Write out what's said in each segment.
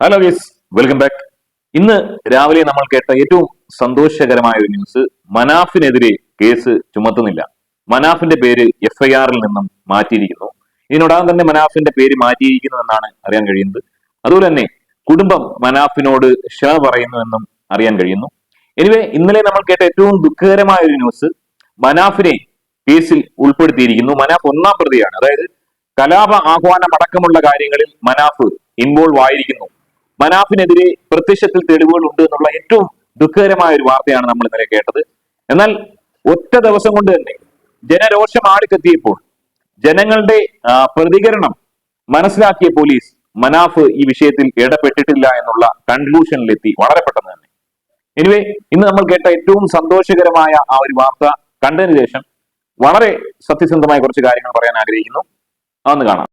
Hello ഗീസ് welcome back ഇന്ന് രാവിലെ നമ്മൾ കേട്ട ഏറ്റവും സന്തോഷകരമായ ഒരു ന്യൂസ് മനാഫിനെതിരെ കേസ് ചുമത്തുന്നില്ല. മനാഫിന്റെ പേര് എഫ്ഐആറിൽ നിന്നും മാറ്റിയിരിക്കുന്നു. ഇതിനോടകം തന്നെ മനാഫിന്റെ പേര് മാറ്റിയിരിക്കുന്നു എന്നാണ് അറിയാൻ കഴിയുന്നത്. അതുപോലെ തന്നെ കുടുംബം മനാഫിനോട് ക്ഷമ പറയുന്നുവെന്നും അറിയാൻ കഴിയുന്നു. എനിവേ ഇന്നലെ നമ്മൾ കേട്ട ഏറ്റവും ദുഃഖകരമായ ഒരു ന്യൂസ് മനാഫിനെ കേസിൽ ഉൾപ്പെടുത്തിയിരിക്കുന്നു. മനാഫ് ഒന്നാം പ്രതിയാണ്. അതായത് കലാപ ആഹ്വാനം അടക്കമുള്ള കാര്യങ്ങളിൽ മനാഫ് ഇൻവോൾവ് ആയിരിക്കുന്നു. മനാഫിനെതിരെ പ്രത്യക്ഷത്തിൽ തെളിവുകൾ ഉണ്ട് എന്നുള്ള ഏറ്റവും ദുഃഖകരമായ ഒരു വാർത്തയാണ് നമ്മൾ ഇന്നലെ കേട്ടത്. എന്നാൽ ഒറ്റ ദിവസം കൊണ്ട് തന്നെ ജനരോഷം ആളിക്കെത്തിയപ്പോൾ ജനങ്ങളുടെ പ്രതികരണം മനസ്സിലാക്കിയ പോലീസ് മനാഫ് ഈ വിഷയത്തിൽ ഇടപെട്ടിട്ടില്ല എന്നുള്ള കൺക്ലൂഷനിലെത്തി വളരെ പെട്ടെന്ന് തന്നെ. എനിവേ ഇന്ന് നമ്മൾ കേട്ട ഏറ്റവും സന്തോഷകരമായ ആ ഒരു വാർത്ത കണ്ടതിന് ശേഷം വളരെ സത്യസന്ധമായ കുറച്ച് കാര്യങ്ങൾ പറയാൻ ആഗ്രഹിക്കുന്നു. അതൊന്ന് കാണാം.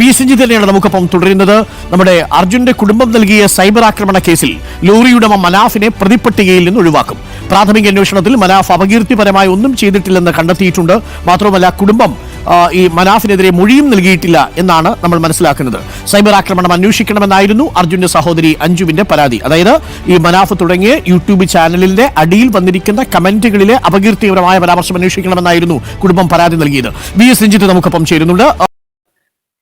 വി സിഞ്ചി തന്നെയാണ് നമുക്കൊപ്പം തുടരുന്നത്. നമ്മുടെ അർജുന്റെ കുടുംബം നൽകിയ സൈബർ ആക്രമണ കേസിൽ ലോറിയുടമ മനാഫിനെ പ്രതിപ്പട്ടികയിൽ നിന്ന് ഒഴിവാക്കും. പ്രാഥമിക അന്വേഷണത്തിൽ മനാഫ് അപകീർത്തിപരമായി ഒന്നും ചെയ്തിട്ടില്ലെന്ന് കണ്ടെത്തിയിട്ടുണ്ട്. മാത്രമല്ല കുടുംബം ഈ മനാഫിനെതിരെ മൊഴിയും നൽകിയിട്ടില്ല എന്നാണ് നമ്മൾ മനസ്സിലാക്കുന്നത്. സൈബർ ആക്രമണം അന്വേഷിക്കണമെന്നായിരുന്നു അർജുന്റെ സഹോദരി അഞ്ജുവിന്റെ പരാതി. അതായത് ഈ മനാഫ് തുടങ്ങിയ യൂട്യൂബ് ചാനലിന്റെ അടിയിൽ വന്നിരിക്കുന്ന കമന്റുകളിലെ അപകീർത്തിപരമായ പരാമർശം അന്വേഷിക്കണമെന്നായിരുന്നു കുടുംബം പരാതി നൽകിയത്. വി എസ് രഞ്ജിത്ത് നമുക്കൊപ്പം ചേരുന്നുണ്ട്.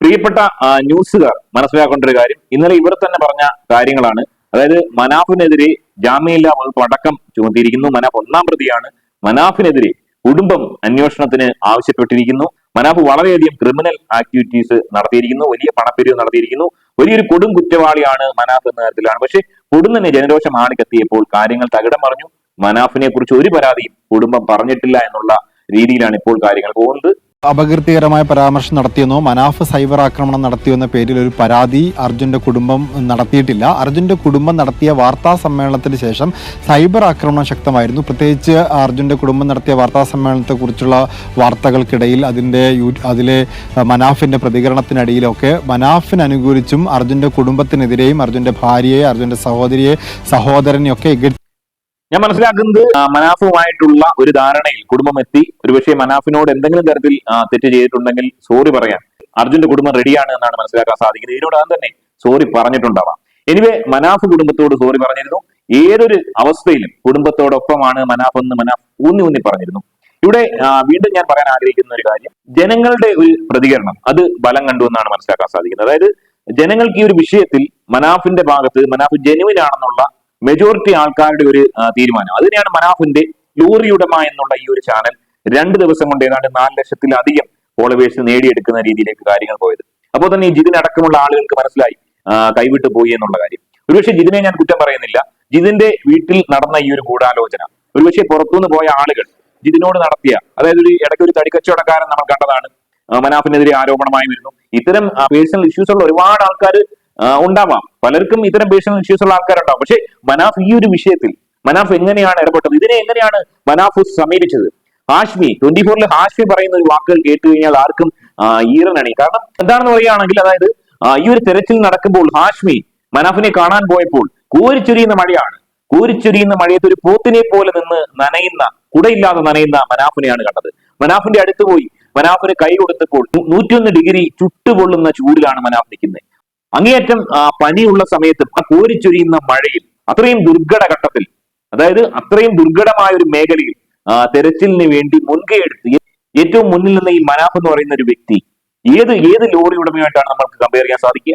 പ്രിയപ്പെട്ട ന്യൂസുകാർ മനസ്സിലാക്കേണ്ട ഒരു കാര്യം. ഇന്നലെ ഇവർ തന്നെ പറഞ്ഞ കാര്യങ്ങളാണ്. അതായത് മനാഫിനെതിരെ ജാമ്യമില്ലാ വകുപ്പ് അടക്കം ചുമത്തിയിരിക്കുന്നു. മനാഫ് ഒന്നാം പ്രതിയാണ്. മനാഫിനെതിരെ കുടുംബം അന്വേഷണത്തിന് ആവശ്യപ്പെട്ടിരിക്കുന്നു. മനാഫ് വളരെയധികം ക്രിമിനൽ ആക്ടിവിറ്റീസ് നടത്തിയിരിക്കുന്നു. വലിയ പണപ്പെരിവ് നടത്തിയിരിക്കുന്നു. വലിയൊരു കൊടും കുറ്റവാളിയാണ് മനാഫ് എന്ന തരത്തിലാണ്. പക്ഷേ തന്നെ ജനരോഷം ആണിക്കെത്തിയപ്പോൾ കാര്യങ്ങൾ തകിടം മറിഞ്ഞു. മനാഫിനെ കുറിച്ച് ഒരു പരാതിയും കുടുംബം പറഞ്ഞിട്ടില്ല എന്നുള്ള രീതിയിലാണ് ഇപ്പോൾ കാര്യങ്ങൾ പോകുന്നത്. അപകീർത്തികരമായ പരാമർശം നടത്തിയെന്നോ മനാഫ് സൈബർ ആക്രമണം നടത്തിയെന്ന പേരിൽ ഒരു പരാതി അർജുന്റെ കുടുംബം നടത്തിയിട്ടില്ല. അർജുന്റെ കുടുംബം നടത്തിയ വാർത്താ സമ്മേളനത്തിന് ശേഷം സൈബർ ആക്രമണം ശക്തമായിരുന്നു. പ്രത്യേകിച്ച് അർജുന്റെ കുടുംബം നടത്തിയ വാർത്താ സമ്മേളനത്തെക്കുറിച്ചുള്ള വാർത്തകൾക്കിടയിൽ അതിന്റെ അതിലെ മനാഫിന്റെ പ്രതികരണത്തിനിടയിലൊക്കെ മനാഫിന് അനുകൂലിച്ചും അർജുന്റെ കുടുംബത്തിനെതിരെയും അർജുന്റെ ഭാര്യയെ അർജുന്റെ സഹോദരിയെ സഹോദരനെയൊക്കെ ഞാൻ മനസ്സിലാക്കുന്നത് മനാഫുമായിട്ടുള്ള ഒരു ധാരണയിൽ കുടുംബം എത്തി ഒരുപക്ഷെ മനാഫിനോട് എന്തെങ്കിലും തരത്തിൽ തെറ്റ് ചെയ്തിട്ടുണ്ടെങ്കിൽ സോറി പറയാം അർജുന്റെ കുടുംബം റെഡിയാണ് എന്നാണ് മനസ്സിലാക്കാൻ സാധിക്കുന്നത്. ഇതിനോടകം തന്നെ സോറി പറഞ്ഞിട്ടുണ്ടാവാം. എനിവേ മനാഫ് കുടുംബത്തോട് സോറി പറഞ്ഞിരുന്നു. ഏതൊരു അവസ്ഥയിലും കുടുംബത്തോടൊപ്പമാണ് മനാഫ് എന്ന് മനാഫ് ഊന്നി ഊന്നി പറഞ്ഞിരുന്നു. ഇവിടെ വീണ്ടും ഞാൻ പറയാൻ ആഗ്രഹിക്കുന്ന ഒരു കാര്യം ജനങ്ങളുടെ ഒരു പ്രതികരണം അത് ബലം കണ്ടു എന്നാണ് മനസ്സിലാക്കാൻ സാധിക്കുന്നത്. അതായത് ജനങ്ങൾക്ക് ഈ ഒരു വിഷയത്തിൽ മനാഫിന്റെ ഭാഗത്ത് മനാഫ് ജെനുവിൻ ആണെന്നുള്ള മെജോറിറ്റി ആൾക്കാരുടെ ഒരു തീരുമാനം. അത് തന്നെയാണ് മനാഫിന്റെ ലൂറിയുടമ എന്നുള്ള ഈ ഒരു ചാനൽ രണ്ട് ദിവസം കൊണ്ട് ഏതാണ്ട് നാല് ലക്ഷത്തിലധികം ഫോളോവേഴ്സ് നേടിയെടുക്കുന്ന രീതിയിലേക്ക് കാര്യങ്ങൾ പോയത്. അപ്പോൾ തന്നെ ഈ ജിതിനടക്കമുള്ള ആളുകൾക്ക് മനസ്സിലായി കൈവിട്ടു പോയി എന്നുള്ള കാര്യം. ഒരുപക്ഷെ ജിതിനെ ഞാൻ കുറ്റം പറയുന്നില്ല. ജിതിന്റെ വീട്ടിൽ നടന്ന ഈ ഒരു ഗൂഢാലോചന ഒരുപക്ഷെ പുറത്തുനിന്ന് പോയ ആളുകൾ ജിതിനോട് നടത്തിയ അതായത് ഒരു ഇടയ്ക്ക് ഒരു തടിക്കച്ചവടക്കാരൻ നമ്മൾ കണ്ടതാണ് മനാഫിനെതിരെ ആരോപണമായി വരുന്നു. ഇത്തരം പേഴ്സണൽ ഇഷ്യൂസ് ഉള്ള ഒരുപാട് ആൾക്കാർ ഉണ്ടാവാം. പലർക്കും ഇത്തരം പേഴ്സണൽ ഇഷ്യൂസ് ഉള്ള ആൾക്കാരുണ്ടാവും. പക്ഷെ മനാഫ് ഈ ഒരു വിഷയത്തിൽ മനാഫ് എങ്ങനെയാണ് ഇടപെട്ടത്? ഇതിനെ എങ്ങനെയാണ് മനാഫ് സമീപിച്ചത്? ഹാഷ്മി ട്വന്റി ഫോറിൽ ഹാഷ്മി പറയുന്ന ഒരു വാക്കുകൾ കേട്ട് കഴിഞ്ഞാൽ ആർക്കും ഈറനണി കാരണം എന്താണെന്ന് പറയുകയാണെങ്കിൽ അതായത് ഈ ഒരു തെരച്ചിൽ നടക്കുമ്പോൾ ഹാഷ്മി മനാഫിനെ കാണാൻ പോയപ്പോൾ കോരിച്ചൊരിയുന്ന മഴയാണ്. കോരിച്ചൊരിയുന്ന മഴയത്ത് ഒരു പോത്തിനെ പോലെ നിന്ന് നനയുന്ന കുടയില്ലാതെ നനയുന്ന മനാഫിനെയാണ് കണ്ടത്. മനാഫിന്റെ അടുത്ത് പോയി മനാഫിന് കൈ കൊടുത്തപ്പോൾ നൂറ്റിയൊന്ന് ഡിഗ്രി ചുട്ടുപൊള്ളുന്ന ചൂടിലാണ് മനാഫ് നിൽക്കുന്നത്. അങ്ങേയറ്റം പനിയുള്ള സമയത്ത് ആ കോരിച്ചൊരിയുന്ന മഴയിൽ അത്രയും ദുർഘട ഘട്ടത്തിൽ അതായത് അത്രയും ദുർഘടമായ ഒരു മേഖലയിൽ തെരച്ചിലിന് വേണ്ടി മുൻകൈയെടുത്ത് ഏറ്റവും മുന്നിൽ നിന്ന് ഈ മനാഫ് എന്ന് പറയുന്ന ഒരു വ്യക്തി ഏത് ഏത് ലോറി ഉടമയായിട്ടാണ് നമുക്ക് കമ്പയർ ചെയ്യാൻ സാധിക്കുക?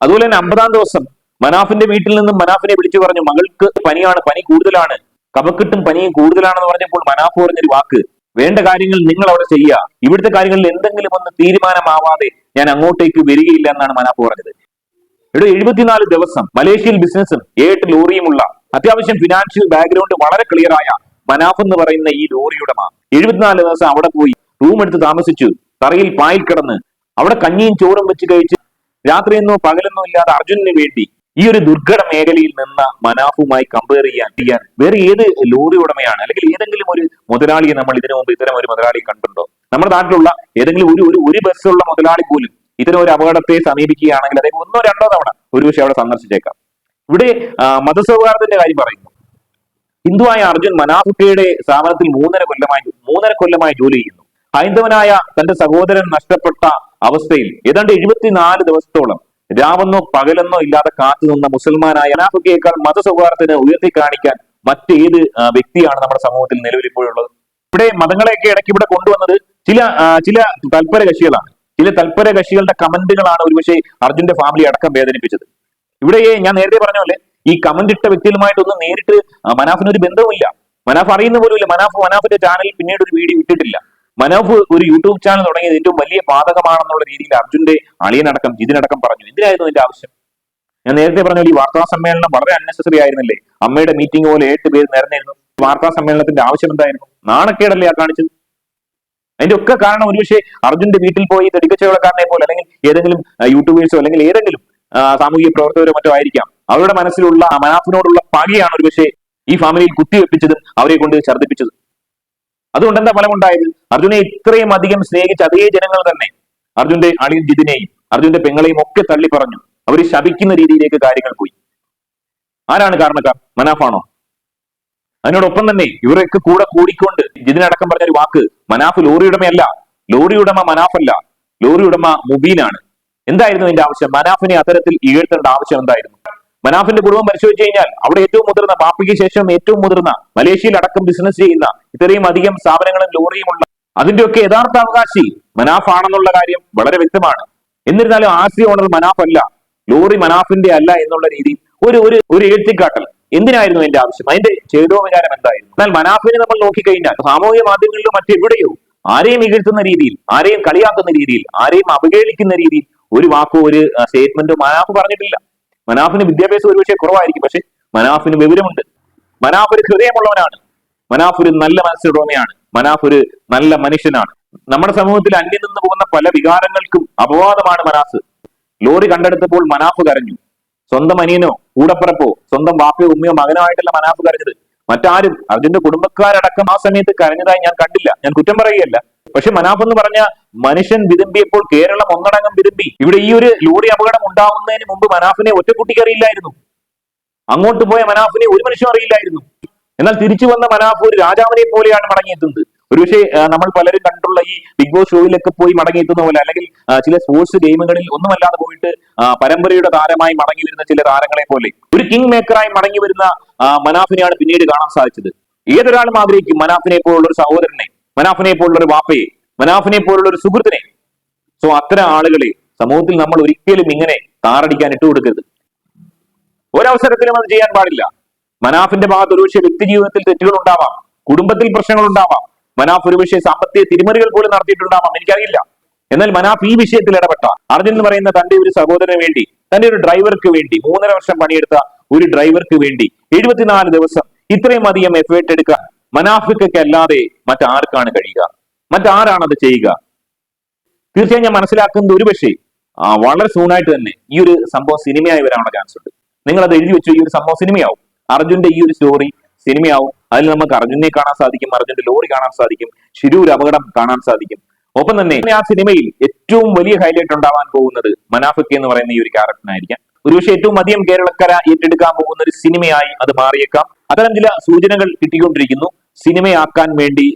അതുപോലെ തന്നെ അമ്പതാം ദിവസം മനാഫിന്റെ വീട്ടിൽ നിന്നും മനാഫിനെ വിളിച്ചു പറഞ്ഞു മകൾക്ക് പനിയാണ് പനി കൂടുതലാണ് കപക്കിട്ടും പനിയും കൂടുതലാണെന്ന് പറഞ്ഞപ്പോൾ മനാഫ് പറഞ്ഞൊരു വാക്ക് വേണ്ട കാര്യങ്ങൾ നിങ്ങൾ അവിടെ ചെയ്യുക ഇവിടുത്തെ കാര്യങ്ങളിൽ എന്തെങ്കിലും ഒന്ന് തീരുമാനമാവാതെ ഞാൻ അങ്ങോട്ടേക്ക് വരികയില്ല എന്നാണ് മനാഫ് പറഞ്ഞത്. ഇവിടെ എഴുപത്തിനാല് ദിവസം മലേഷ്യയിൽ ബിസിനസ്സും ഏട്ട് ലോറിയുമുള്ള അത്യാവശ്യം ഫിനാൻഷ്യൽ ബാക്ക്ഗ്രൗണ്ട് വളരെ ക്ലിയർ ആയ മനാഫ് എന്ന് പറയുന്ന ഈ ലോറിയുടമ എഴുപത്തിനാല് ദിവസം അവിടെ പോയി റൂം എടുത്ത് താമസിച്ചു. തറയിൽ പായിൽ കിടന്ന് അവിടെ കഞ്ഞിയും ചോറും വെച്ച് കഴിച്ച് രാത്രിയെന്നോ പകലെന്നോ ഇല്ലാതെ അർജുനന് വേണ്ടി ഈ ഒരു ദുർഘട മേഖലയിൽ നിന്ന മനാഫുമായി കമ്പയർ ചെയ്യാൻ ചെയ്യാൻ വേറെ ഏത് ലോറി ഉടമയാണ്? അല്ലെങ്കിൽ ഏതെങ്കിലും ഒരു മുതലാളിയെ നമ്മൾ ഇതിനു മുമ്പ് ഇത്തരം ഒരു മുതലാളി കണ്ടുണ്ടോ നമ്മുടെ നാട്ടിലുള്ള ഏതെങ്കിലും ഒരു ഒരു ബസ്സുള്ള മുതലാളി പോലും ഇത്തരം ഒരു അപകടത്തെ സമീപിക്കുകയാണെങ്കിൽ അദ്ദേഹം ഒന്നോ രണ്ടോ തവണ ഒരുപക്ഷെ അവിടെ സന്ദർശിച്ചേക്കാം. ഇവിടെ മതസൗഹാർദ്ദത്തിന്റെ കാര്യം പറയുന്നു. ഹിന്ദുവായ അർജുൻ മനാഫുക്കയുടെ സ്ഥാപനത്തിൽ മൂന്നര കൊല്ലമായി മൂന്നര കൊല്ലമായി ജോലി ചെയ്യുന്നു. ഹൈന്ദവനായ തന്റെ സഹോദരൻ നഷ്ടപ്പെട്ട അവസ്ഥയിൽ ഏതാണ്ട് എഴുപത്തിനാല് ദിവസത്തോളം രാവെന്നോ പകലെന്നോ ഇല്ലാതെ കാത്തു നിന്ന മുസൽമാനായ മനാഫിക്കേക്കാൾ മതസൗഹാർദ്ദത്തിന് ഉയർത്തി കാണിക്കാൻ മറ്റേത് വ്യക്തിയാണ് നമ്മുടെ സമൂഹത്തിൽ നിലവിൽ ഇപ്പോഴുള്ളത് ഇവിടെ മതങ്ങളെയൊക്കെ ഇടയ്ക്ക് ഇവിടെ കൊണ്ടുവന്നത് ചില ചില തൽപര കക്ഷികളാണ് ചില തൽപര കക്ഷികളുടെ കമന്റുകളാണ് ഒരുപക്ഷെ അർജുന്റെ ഫാമിലി അടക്കം വേദനിപ്പിച്ചത്. ഇവിടെ ഞാൻ നേരത്തെ പറഞ്ഞ പോലെ ഈ കമന്റ് ഇട്ട വ്യക്തികളുമായിട്ടൊന്നും നേരിട്ട് മനാഫിന് ഒരു ബന്ധവുമില്ല. മനാഫ് അറിയുന്ന പോലുമില്ല മനാഫ് മനാഫിന്റെ ചാനലിൽ പിന്നീട് ഒരു വീഡിയോ ഇട്ടിട്ടില്ല. മനാഫ് ഒരു യൂട്യൂബ് ചാനൽ തുടങ്ങിയത് ഏറ്റവും വലിയ പാതകമാണെന്നുള്ള രീതിയിൽ അർജുന്റെ അളിയനടക്കം ജിതിനടക്കം പറഞ്ഞു. എന്തിനായിരുന്നു അതിന്റെ ആവശ്യം? ഞാൻ നേരത്തെ പറഞ്ഞ ഈ വാർത്താ സമ്മേളനം വളരെ അൺനെസസറി ആയിരുന്നില്ലേ? അമ്മയുടെ മീറ്റിംഗ് പോലെ എട്ട് പേര് നിരന്നിരുന്നു. വാർത്താ സമ്മേളനത്തിന്റെ ആവശ്യം എന്തായിരുന്നു? നാണക്കേടല്ലേ ആ കാണിച്ചത്? അതിന്റെ ഒക്കെ കാരണം ഒരുപക്ഷെ അർജുന്റെ വീട്ടിൽ പോയി തെടിക്കച്ചവടക്കാരനെ പോലെ അല്ലെങ്കിൽ ഏതെങ്കിലും യൂട്യൂബേഴ്സോ അല്ലെങ്കിൽ ഏതെങ്കിലും സാമൂഹിക പ്രവർത്തകരോ മറ്റോ ആയിരിക്കാം. അവരുടെ മനസ്സിലുള്ള മനാഫിനോടുള്ള പകയാണ് ഒരുപക്ഷെ ഈ ഫാമിലിയിൽ കുത്തിവെപ്പിച്ചതും അവരെ കൊണ്ട് ഛർദ്ദിപ്പിച്ചതും. അതുകൊണ്ട് എന്താ ഫലമുണ്ടായത്? അർജുനെ ഇത്രയും അധികം സ്നേഹിച്ച അതേ ജനങ്ങൾ തന്നെ അർജുന്റെ അളിയൻ ജിതിനെയും അർജുന്റെ പെങ്ങളെയും ഒക്കെ തള്ളി പറഞ്ഞു അവർ ശപിക്കുന്ന രീതിയിലേക്ക് കാര്യങ്ങൾ പോയി. ആരാണ് കാരണക്കാർ? മനാഫാണോ? അതിനോടൊപ്പം തന്നെ ഇവരൊക്കെ കൂടെ കൂടിക്കൊണ്ട് ജിതിനടക്കം പറഞ്ഞ ഒരു വാക്ക് മനാഫ് ലോറി ഉടമയല്ല ലോറി ഉടമ മനാഫല്ല ലോറി ഉടമ മുബീനാണ്. എന്തായിരുന്നു ഇതിന്റെ ആവശ്യം? മനാഫിനെ അത്തരത്തിൽ ഇകഴ്ത്തേണ്ട ആവശ്യം എന്തായിരുന്നു? മനാഫിന്റെ കുടുംബം പരിശോധിച്ചു കഴിഞ്ഞാൽ അവിടെ ഏറ്റവും മുതിർന്ന പാപ്പിക്ക് ശേഷം ഏറ്റവും മുതിർന്ന മലേഷ്യയിൽ അടക്കം ബിസിനസ് ചെയ്യുന്ന ഇത്രയും അധികം സ്ഥാപനങ്ങളും ലോറിയുമുള്ള അതിന്റെയൊക്കെ യഥാർത്ഥ അവകാശി മനാഫ് ആണെന്നുള്ള കാര്യം വളരെ വ്യക്തമാണ്. എന്നിരുന്നാലും ആസ്തി ഓണർ മനാഫ് അല്ല ലോറി മനാഫിന്റെ അല്ല എന്നുള്ള രീതി ഒരു ഒരു ഒരു എഴുത്തിക്കാട്ടൽ. എന്തിനായിരുന്നു അതിന്റെ ആവശ്യം? അതിന്റെ ചേതോവികാരം എന്തായിരുന്നു? എന്നാൽ മനാഫിനെ നമ്മൾ നോക്കിക്കഴിഞ്ഞാൽ സാമൂഹിക മാധ്യമങ്ങളിലും മറ്റെവിടെയോ ആരെയും ഇകഴ്ത്തുന്ന രീതിയിൽ ആരെയും കളിയാക്കുന്ന രീതിയിൽ ആരെയും അവഹേളിക്കുന്ന രീതിയിൽ ഒരു വാക്കോ ഒരു സ്റ്റേറ്റ്മെന്റോ മനാഫ് പറഞ്ഞിട്ടില്ല. മനാഫിന് വിദ്യാഭ്യാസം ഒരുപക്ഷെ കുറവായിരിക്കും പക്ഷെ മനാഫിന് വിവരമുണ്ട്. മനാഫ് ഒരു ഹൃദയമുള്ളവനാണ്. മനാഫ് ഒരു നല്ല മനസ്സിലുടമയാണ് മനാഫ് ഒരു നല്ല മനുഷ്യനാണ്. നമ്മുടെ സമൂഹത്തിൽ അന്യം നിന്ന് പോകുന്ന പല വികാരങ്ങൾക്കും അപവാദമാണ് മനാഫ്. ലോറി കണ്ടെടുത്തപ്പോൾ മനാഫ് കരഞ്ഞു. സ്വന്തം അനിയനോ കൂടപ്പിറപ്പോ സ്വന്തം വാപ്പയോ ഉമ്മയോ മകനോ ആയിട്ടല്ല മനാഫ് കരഞ്ഞത്. മറ്റാരും അതിന്റെ കുടുംബക്കാരടക്കം ആ സമയത്ത് കരഞ്ഞതായി ഞാൻ കണ്ടില്ല. ഞാൻ കുറ്റം പറയുകയല്ല. പക്ഷെ മനാഫ് എന്ന് പറഞ്ഞ മനുഷ്യൻ വിതുമ്പിയപ്പോൾ കേരളം ഒന്നടങ്കം വിതുമ്പി. ഇവിടെ ഈ ഒരു ലോറി അപകടം ഉണ്ടാവുന്നതിന് മുമ്പ് മനാഫിനെ ഒറ്റക്കുട്ടിക്ക് അറിയില്ലായിരുന്നു. അങ്ങോട്ട് പോയ മനാഫിനെ ഒരു മനുഷ്യനും അറിയില്ലായിരുന്നു. എന്നാൽ തിരിച്ചു വന്ന മനാഫ് ഒരു രാജാവിനെ പോലെയാണ് മടങ്ങിയെത്തുന്നത്. ഒരുപക്ഷെ നമ്മൾ പലരും കണ്ടുള്ള ഈ ബിഗ് ബോസ് ഷോയിലൊക്കെ പോയി മടങ്ങിയെത്തുന്ന പോലെ അല്ലെങ്കിൽ ചില സ്പോർട്സ് ഗെയിമുകളിൽ ഒന്നുമല്ലാതെ പോയിട്ട് പരമ്പരയുടെ താരമായി മടങ്ങി വരുന്ന ചില താരങ്ങളെ പോലെ ഒരു കിങ് മേക്കറായി മടങ്ങി വരുന്ന മനാഫിനെയാണ് പിന്നീട് കാണാൻ സാധിച്ചത്. ഏതൊരാളും ആഗ്രഹിക്കും മനാഫിനെ പോലുള്ള ഒരു സഹോദരനെ മനാഫിനെ പോലുള്ള ഒരു വാപ്പയെ മനാഫിനെ പോലുള്ള ഒരു സുഹൃത്തിനെ. സോ അത്തരം ആളുകളെ സമൂഹത്തിൽ നമ്മൾ ഒരിക്കലും ഇങ്ങനെ താറടിക്കാൻ ഇട്ടുകൊടുക്കരുത് ഒരവസരത്തിലും അത് ചെയ്യാൻ പാടില്ല. മനാഫിന്റെ ഭാഗത്ത് ഒരുപക്ഷെ വ്യക്തി ജീവിതത്തിൽ തെറ്റുകൾ ഉണ്ടാവാം കുടുംബത്തിൽ പ്രശ്നങ്ങൾ ഉണ്ടാവാം മനാഫ് ഒരുപക്ഷെ സാമ്പത്തിക തിരിമറികൾ പോലും നടത്തിയിട്ടുണ്ടാവാം എനിക്കറിയില്ല. എന്നാൽ മനാഫ് ഈ വിഷയത്തിൽ ഇടപെട്ട അർജുൻ എന്ന് പറയുന്ന തന്റെ ഒരു സഹോദരന് വേണ്ടി തന്റെ ഒരു ഡ്രൈവർക്ക് വേണ്ടി മൂന്നര വർഷം പണിയെടുത്ത ഒരു ഡ്രൈവർക്ക് വേണ്ടി എഴുപത്തിനാല് ദിവസം ഇത്രയും അധികം എഫേർട്ട് എടുക്കാൻ മനാഫിക്കൊക്കെ അല്ലാതെ മറ്റാർക്കാണ് കഴിയുക? മറ്റാരാണ് അത് ചെയ്യുക? തീർച്ചയായും ഞാൻ മനസ്സിലാക്കുന്നത് ഒരുപക്ഷെ വളരെ സൂണായിട്ട് തന്നെ ഈ ഒരു സംഭവം സിനിമയായി വരാനുള്ള ചാൻസ് ഉണ്ട്. നിങ്ങൾ അത് എഴുതി വെച്ചു ഈ ഒരു സംഭവം സിനിമയാവും അർജുന്റെ ഈ ഒരു സ്റ്റോറി സിനിമയാവും അതിൽ നമുക്ക് അർജുനെ കാണാൻ സാധിക്കും അർജുന്റെ ലോറി കാണാൻ സാധിക്കും ശിരൂർ അപകടം കാണാൻ സാധിക്കും. ഒപ്പം തന്നെ ആ സിനിമയിൽ ഏറ്റവും വലിയ ഹൈലൈറ്റ് ഉണ്ടാവാൻ പോകുന്നത് മനാഫക്കി എന്ന് പറയുന്ന ഈ ഒരു ക്യാരക്ടറിനായിരിക്കാം ഒരുപക്ഷെ ഏറ്റവും അധികം കേരളക്കര ഏറ്റെടുക്കാൻ പോകുന്ന ഒരു സിനിമയായി അത് മാറിയേക്കാം. അത്തരം ചില സൂചനകൾ കിട്ടിക്കൊണ്ടിരിക്കുന്നു. സിനിമയാക്കാൻ വേണ്ടി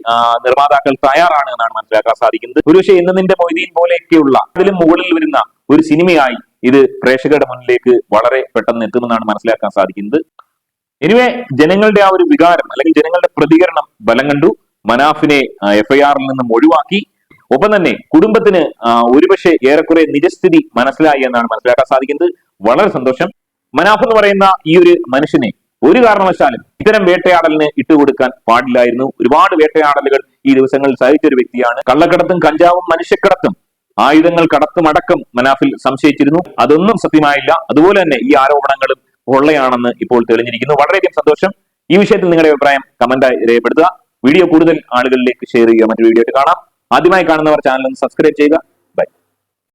നിർമ്മാതാക്കൾ തയ്യാറാണ് എന്നാണ് മനസ്സിലാക്കാൻ സാധിക്കുന്നത്. ഒരുപക്ഷെ ഇന്ന് നിന്റെ മൊയ്തീൻ പോലെയൊക്കെയുള്ള അതിലും മുകളിൽ വരുന്ന ഒരു സിനിമയായി ഇത് പ്രേക്ഷകരുടെ മുന്നിലേക്ക് വളരെ പെട്ടെന്ന് എത്തുമെന്നാണ് മനസ്സിലാക്കാൻ സാധിക്കുന്നത്. എനിവേ ജനങ്ങളുടെ ആ ഒരു വികാരം അല്ലെങ്കിൽ ജനങ്ങളുടെ പ്രതികരണം ബലം കണ്ടു. മനാഫിനെ എഫ്ഐആറിൽ നിന്നും ഒഴിവാക്കി. ഒപ്പം തന്നെ കുടുംബത്തിന് ഒരുപക്ഷെ ഏറെക്കുറെ നിജസ്ഥിതി മനസ്സിലായി എന്നാണ് മനസ്സിലാക്കാൻ സാധിക്കുന്നത്. വളരെ സന്തോഷം. മനാഫ് എന്ന് പറയുന്ന ഈ ഒരു മനുഷ്യനെ ഒരു കാരണവശാലും ഇത്തരം വേട്ടയാടലിന് ഇട്ടുകൊടുക്കാൻ പാടില്ലായിരുന്നു. ഒരുപാട് വേട്ടയാടലുകൾ ഈ ദിവസങ്ങളിൽ സഹിച്ച ഒരു വ്യക്തിയാണ്. കള്ളക്കടത്തും കഞ്ചാവും മനുഷ്യക്കടത്തും ആയുധങ്ങൾ കടത്തും അടക്കം മനാഫിൽ സംശയിച്ചിരുന്നു. അതൊന്നും സത്യമായില്ല. അതുപോലെ തന്നെ ഈ ആരോപണങ്ങളും പൊള്ളയാണെന്ന് ഇപ്പോൾ തെളിഞ്ഞിരിക്കുന്നു. വളരെയധികം സന്തോഷം. ഈ വിഷയത്തിൽ നിങ്ങളുടെ അഭിപ്രായം കമന്റായി രേഖപ്പെടുത്തുക. വീഡിയോ കൂടുതൽ ആളുകളിലേക്ക് ഷെയർ ചെയ്യുക. മറ്റൊരു വീഡിയോ കാണാം. ആദ്യമായി കാണുന്നവർ ചാനൽ സബ്സ്ക്രൈബ് ചെയ്യുക.